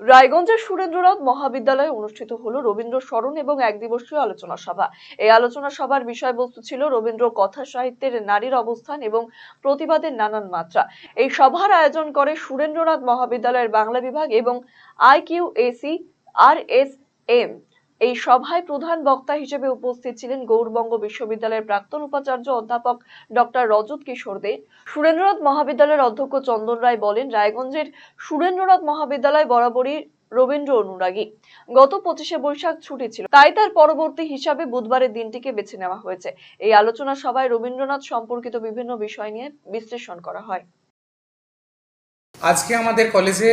রায়গঞ্জের সুরেন্দ্রনাথ মহাবিদ্যালয়ে অনুষ্ঠিত হল রবীন্দ্র স্মরণ এবং এক দিবসীয় আলোচনা সভা। এই আলোচনা সভার বিষয়বস্তু ছিল রবীন্দ্র কথা সাহিত্যের নারীর অবস্থান এবং প্রতিবাদের নানান মাত্রা। এই সভার আয়োজন করে সুরেন্দ্রনাথ মহাবিদ্যালয়ের বাংলা বিভাগ এবং আইকিউএসি আর এস এম এই সভায় প্রধান বক্তা হিসেবে উপস্থিত ছিলেন গৌরবঙ্গ বিশ্ববিদ্যালয়ের প্রাক্তন উপাচার্য অধ্যাপক ডক্টর রজত কিশোর দে। সুরেন্দ্রনাথ মহাবিদ্যালয়ের অধ্যক্ষ চন্দন রায় বলেন, রায়গঞ্জের সুরেন্দ্রনাথ মহাবিদ্যালয় বরাবরই রবীন্দ্র অনুরাগী। গত পঁচিশে বৈশাখ ছুটি ছিল, তাই তার পরবর্তী হিসাবে বুধবারের দিনটিকে বেছে নেওয়া হয়েছে। এই আলোচনা সভায় রবীন্দ্রনাথ সম্পর্কিত বিভিন্ন বিষয় নিয়ে বিশ্লেষণ করা হয়। আজকে আমাদের কলেজে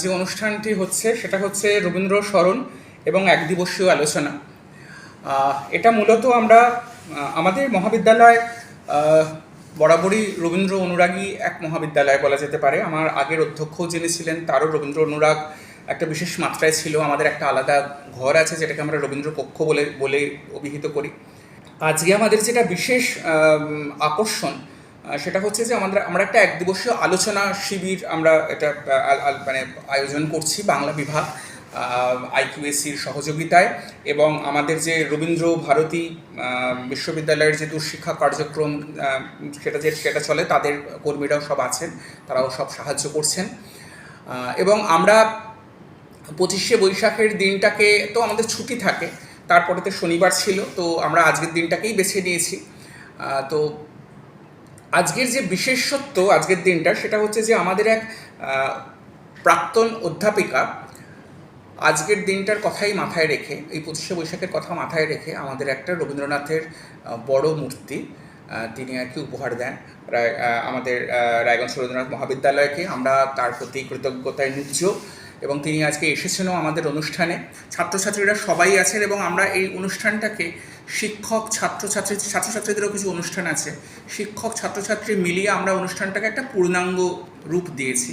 যে অনুষ্ঠানটি হচ্ছে, সেটা হচ্ছে রবীন্দ্র স্মরণ। এবং এক দিবসীয় আলোচনা। এটা মূলত আমরা আমাদের মহাবিদ্যালয় বরাবরই রবীন্দ্র অনুরাগী এক মহাবিদ্যালয় বলা যেতে পারে। আমার আগের অধ্যক্ষ যিনি ছিলেন, তারও রবীন্দ্র অনুরাগ একটা বিশেষ মাত্রায় ছিল। আমাদের একটা আলাদা ঘর আছে যেটাকে আমরা রবীন্দ্র কক্ষ বলে বলে অভিহিত করি। আজকে আমাদের যেটা বিশেষ আকর্ষণ সেটা হচ্ছে যে আমাদের, আমরা একটা এক দিবসীয় আলোচনা শিবির আমরা এটা মানে আয়োজন করছি বাংলা বিভাগ। আইকিউএসির সহযোগিতায় এবং আমাদের যে রবীন্দ্র ভারতী বিশ্ববিদ্যালয়ের যে দুঃশিক্ষা কার্যক্রম সেটা যে, সেটা চলে, তাদের কর্মীরাও সব আছেন, তারাও সব সাহায্য করছেন। এবং আমরা পঁচিশে বৈশাখের দিনটাকে, তো আমাদের ছুটি থাকে, তারপরে তো শনিবার ছিল, তো আমরা আজকের দিনটাকেই বেছে নিয়েছি। তো আজকের যে বিশেষত্ব আজকের দিনটা, সেটা হচ্ছে যে আমাদের এক প্রাক্তন অধ্যাপিকা আজকের দিনটার কথাই মাথায় রেখে, এই পঁচিশে বৈশাখের কথা মাথায় রেখে আমাদের একটা রবীন্দ্রনাথের বড় মূর্তি তিনি আর কি উপহার দেন। আমাদের রায়গঞ্জ রবীন্দ্রনাথ মহাবিদ্যালয়কে আমরা তার প্রতি কৃতজ্ঞতায় নিচ্ছ এবং তিনি আজকে এসেছেনও আমাদের অনুষ্ঠানে। ছাত্রছাত্রীরা সবাই আছেন এবং আমরা এই অনুষ্ঠানটাকে শিক্ষক, ছাত্রছাত্রী, ছাত্রছাত্রীদেরও কিছু অনুষ্ঠান আছে। শিক্ষক, ছাত্রছাত্রী মিলিয়ে আমরা অনুষ্ঠানটাকে একটা পূর্ণাঙ্গ রূপ দিয়েছি।